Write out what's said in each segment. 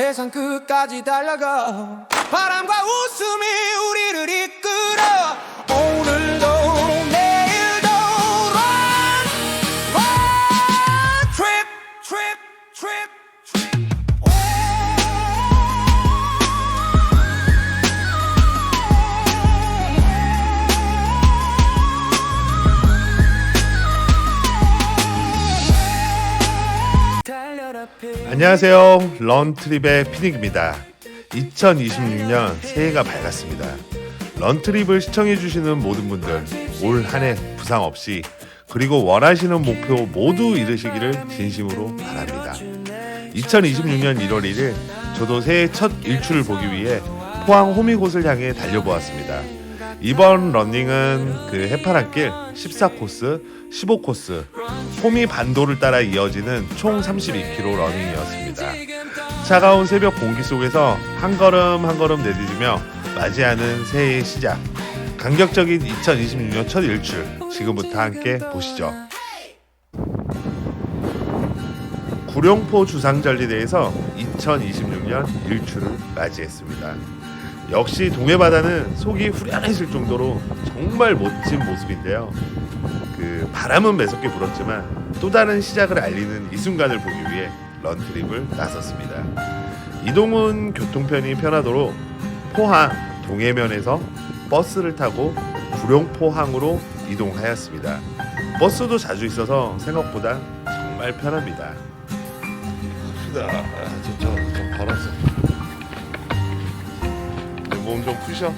세상 끝까지 달려가. 바람과 웃음이 우리를 이끌어. 오늘 안녕하세요. 런트립의 피닉입니다. 2026년 새해가 밝았습니다. 런트립을 시청해주시는 모든 분들 올 한 해 부상 없이 그리고 원하시는 목표 모두 이루시기를 진심으로 바랍니다. 2026년 1월 1일 저도 새해 첫 일출을 보기 위해 포항 호미곶을 향해 달려보았습니다. 이번 러닝은 그 해파랑길 14코스, 15코스, 호미 반도를 따라 이어지는 총 32km 러닝이었습니다. 차가운 새벽 공기 속에서 한 걸음 한 걸음 내디디며 맞이하는 새해의 시작. 감격적인 2026년 첫 일출. 지금부터 함께 보시죠. 구룡포 주상절리대에서 2026년 일출을 맞이했습니다. 역시 동해바다는 속이 후련해질 정도로 정말 멋진 모습인데요. 그 바람은 매섭게 불었지만 또 다른 시작을 알리는 이 순간을 보기 위해 런트립을 나섰습니다. 이동은 교통편이 편하도록 포항 동해면에서 버스를 타고 구룡포항으로 이동하였습니다. 버스도 자주 있어서 생각보다 정말 편합니다. 갑시다. 저좀 걸었어. 몸좀 푸셔.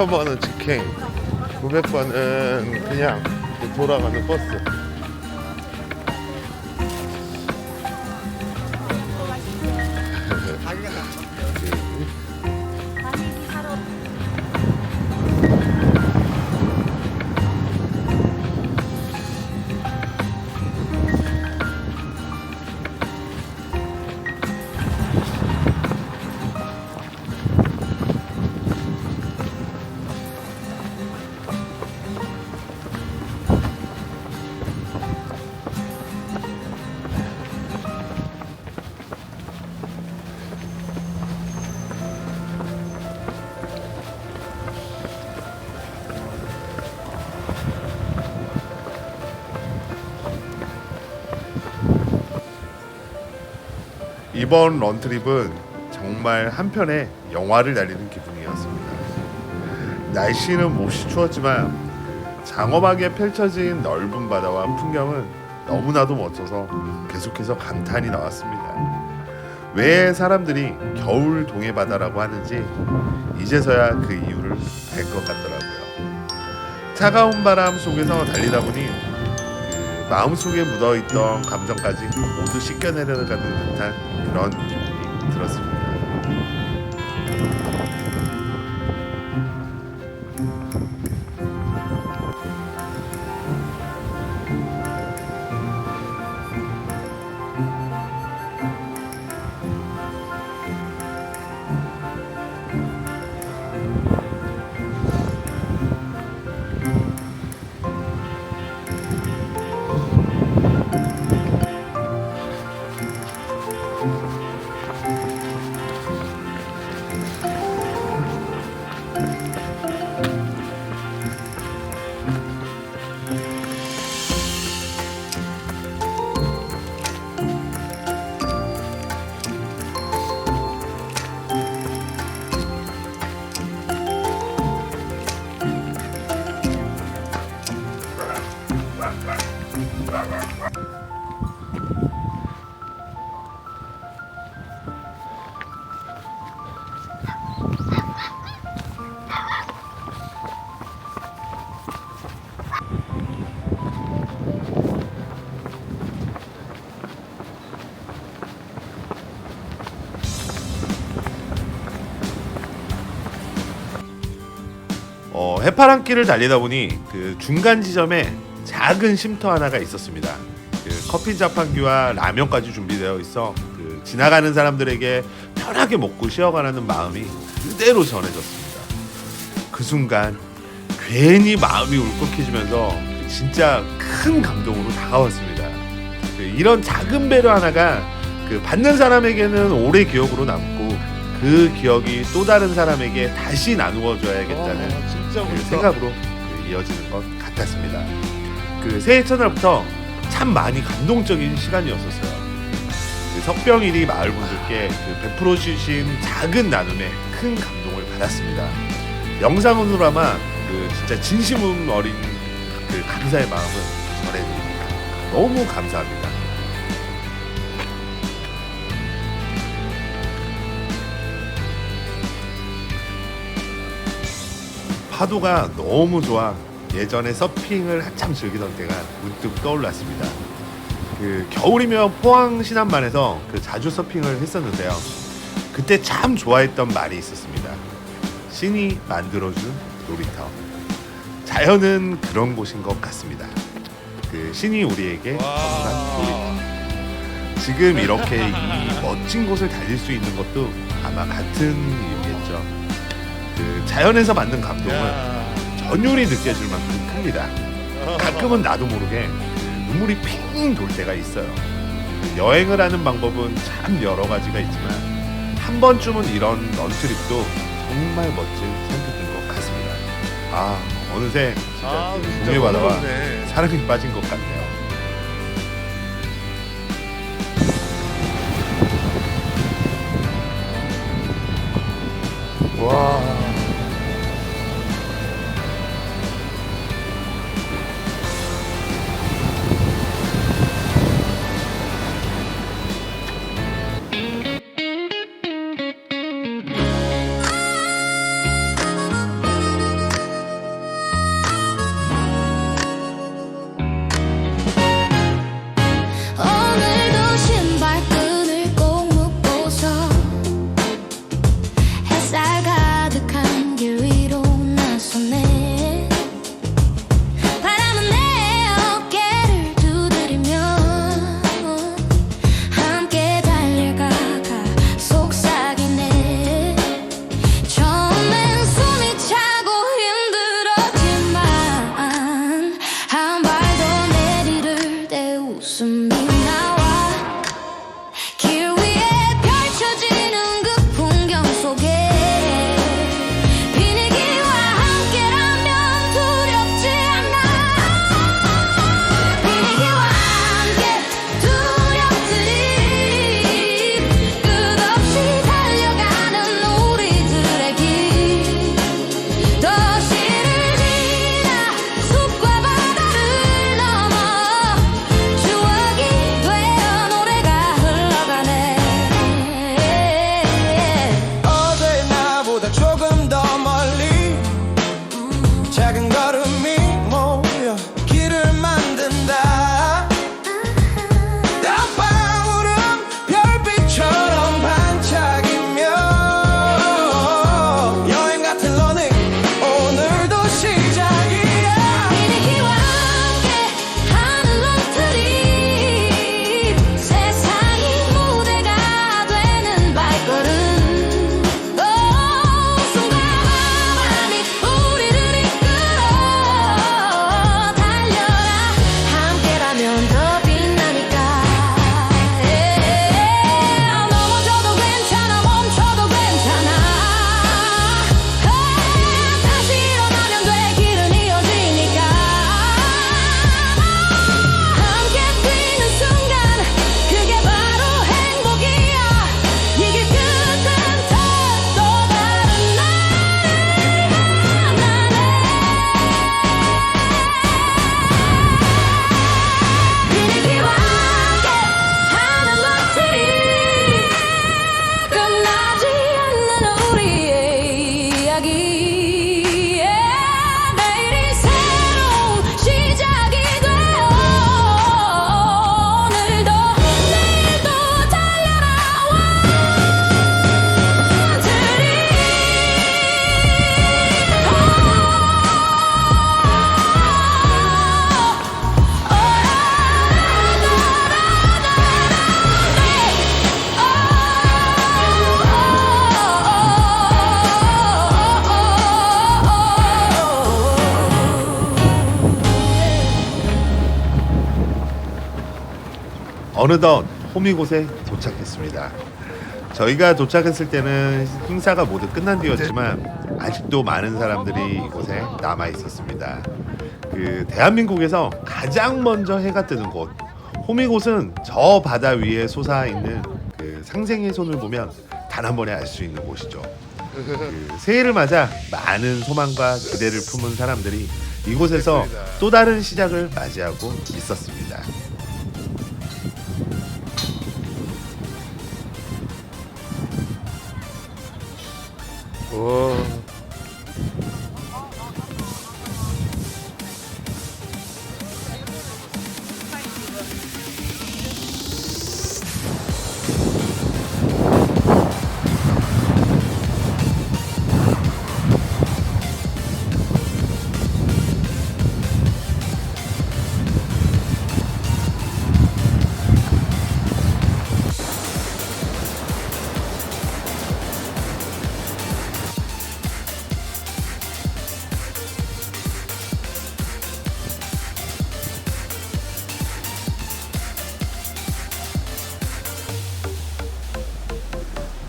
1000번은 직행, 900번은 그냥 돌아가는 버스. 이번 런트립은 정말 한편의 영화를 달리는 기분이었습니다. 날씨는 몹시 추웠지만 장엄하게 펼쳐진 넓은 바다와 풍경은 너무나도 멋져서 계속해서 감탄이 나왔습니다. 왜 사람들이 겨울 동해 바다라고 하는지 이제서야 그 이유를 알 것 같더라고요. 차가운 바람 속에서 달리다 보니 그 마음속에 묻어있던 감정까지 모두 씻겨내려가는 듯한 그런 기분이 들었습니다. 어, 해파랑길을 달리다 보니 그 중간 지점에 작은 쉼터 하나가 있었습니다. 그 커피 자판기와 라면까지 준비되어 있어 그 지나가는 사람들에게 편하게 먹고 쉬어가라는 마음이 그대로 전해졌습니다. 그 순간 괜히 마음이 울컥해지면서 진짜 큰 감동으로 다가왔습니다. 그 이런 작은 배려 하나가 그 받는 사람에게는 오래 기억으로 남고 그 기억이 또 다른 사람에게 다시 나누어줘야겠다는 아, 진짜 그 멋있다. 생각으로 그 이어지는 것 같았습니다. 그 새해 첫날부터 참 많이 감동적인 시간이었었어요. 그 석병일이 마을 분들께 그 베풀어 주신 작은 나눔에 큰 감동을 받았습니다. 영상으로나마 그 진짜 진심 어린 그 감사의 마음을 전해드립니다. 너무 감사합니다. 파도가 너무 좋아 예전에 서핑을 한참 즐기던 때가 문득 떠올랐습니다. 그 겨울이면 포항 신안만에서 그 자주 서핑을 했었는데요. 그때 참 좋아했던 말이 있었습니다. 신이 만들어준 놀이터. 자연은 그런 곳인 것 같습니다. 그 신이 우리에게 선물한 놀이터. 지금 이렇게 이 멋진 곳을 달릴 수 있는 것도 아마 같은 이유겠죠. 그 자연에서 받는 감동은 야. 전율이 느껴질 만큼 큽니다. 가끔은 나도 모르게 눈물이 핑 돌 때가 있어요. 여행을 하는 방법은 참 여러 가지가 있지만 한 번쯤은 이런 런트립도 정말 멋진 선택인 것 같습니다. 아 어느새 진짜 아, 그 진짜 동해 바다와 부럽네. 사랑이 빠진 것 같네요. 와. 어느덧 호미곶에 도착했습니다. 저희가 도착했을 때는 행사가 모두 끝난 뒤였지만 아직도 많은 사람들이 이곳에 남아 있었습니다. 그 대한민국에서 가장 먼저 해가 뜨는 곳 호미곶은 저 바다 위에 솟아 있는 그 상생의 손을 보면 단 한 번에 알 수 있는 곳이죠. 그 새해를 맞아 많은 소망과 기대를 품은 사람들이 이곳에서 또 다른 시작을 맞이하고 있었습니다. 오.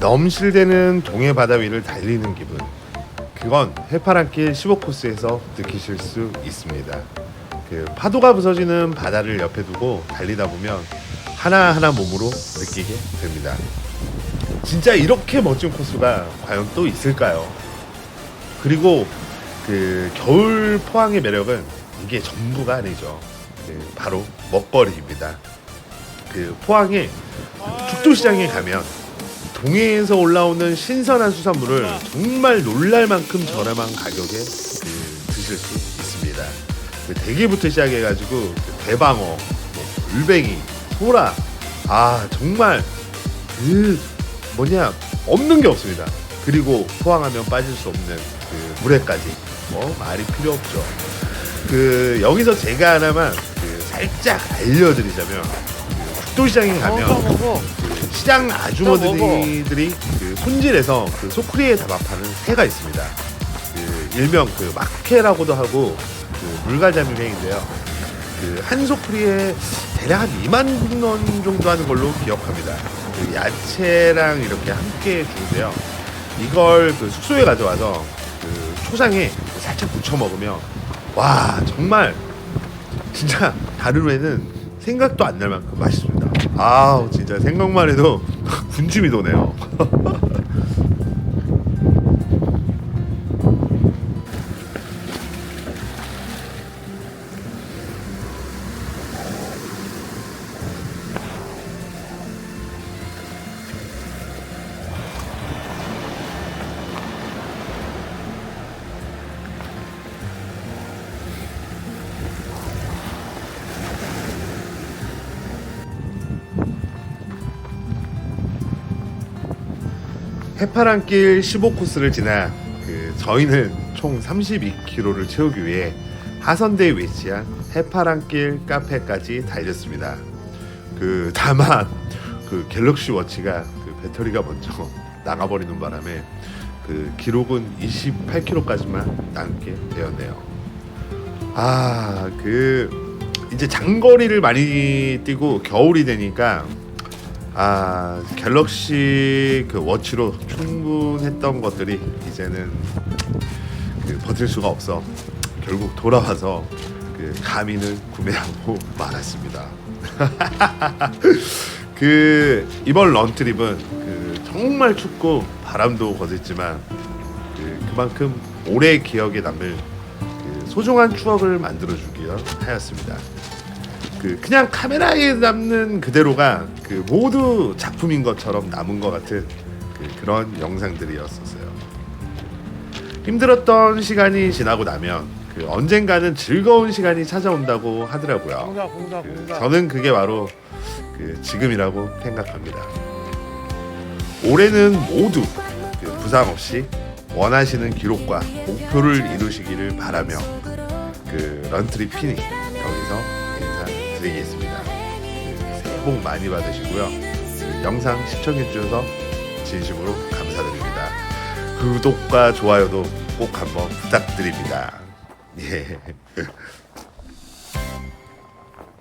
넘실대는 동해 바다 위를 달리는 기분. 그건 해파랑길 15코스에서 느끼실 수 있습니다. 그 파도가 부서지는 바다를 옆에 두고 달리다 보면 하나하나 몸으로 느끼게 됩니다. 진짜 이렇게 멋진 코스가 과연 또 있을까요? 그리고 그 겨울 포항의 매력은 이게 전부가 아니죠. 그 바로 먹거리입니다. 그 포항에 죽도시장에 가면 동해에서 올라오는 신선한 수산물을 정말 놀랄 만큼 저렴한 가격에 그 드실 수 있습니다. 그 대게부터 시작해가지고 그 대방어, 뭐 물뱅이, 소라, 아 정말 그 뭐냐 없는 게 없습니다. 그리고 포항하면 빠질 수 없는 그 물회까지 뭐 말이 필요 없죠. 그 여기서 제가 하나만 그 살짝 알려드리자면 그 국도시장에 가면 시장 아주머니들이 그 손질해서 그 소쿠리에 담합하는 회가 있습니다. 그 일명 그 마케라고도 하고 그 물갈자미 회인데요. 그 한 소쿠리에 대략 한 2만 원 정도 하는 걸로 기억합니다. 그 야채랑 이렇게 함께 주는데요. 이걸 그 숙소에 가져와서 그 초장에 살짝 묻혀 먹으면 와 정말 진짜 다른 회는 생각도 안 날 만큼 맛있습니다. 아우 진짜 생각만 해도 군침이 도네요. 해파랑길 15코스를 지나 그 저희는 총 32km를 채우기 위해 하선대에 위치한 해파랑길 카페까지 달렸습니다. 그 다만 그 갤럭시 워치가 그 배터리가 먼저 나가버리는 바람에 그 기록은 28km까지만 남게 되었네요. 아, 그 이제 장거리를 많이 뛰고 겨울이 되니까 아 갤럭시 그 워치로 충분했던 것들이 이제는 그 버틸 수가 없어 결국 돌아와서 그 가민을 구매하고 말았습니다. 그 이번 런트립은 그 정말 춥고 바람도 거셌지만 그 그만큼 오래 기억에 남을 그 소중한 추억을 만들어주기 하였습니다. 그 그냥 카메라에 남는 그대로가 그 모두 작품인 것처럼 남은 것 같은 그 그런 영상들이었었어요. 힘들었던 시간이 지나고 나면 그 언젠가는 즐거운 시간이 찾아온다고 하더라고요. 공사 공사 그 공사. 저는 그게 바로 그 지금이라고 생각합니다. 올해는 모두 그 부상 없이 원하시는 기록과 목표를 이루시기를 바라며 그 런트리 피니 인사 드리겠습니다. 그 새해 복 많이 받으시고요. 그 영상 시청해 주셔서 진심으로 감사드립니다. 구독과 좋아요도 꼭 한번 부탁드립니다. 예.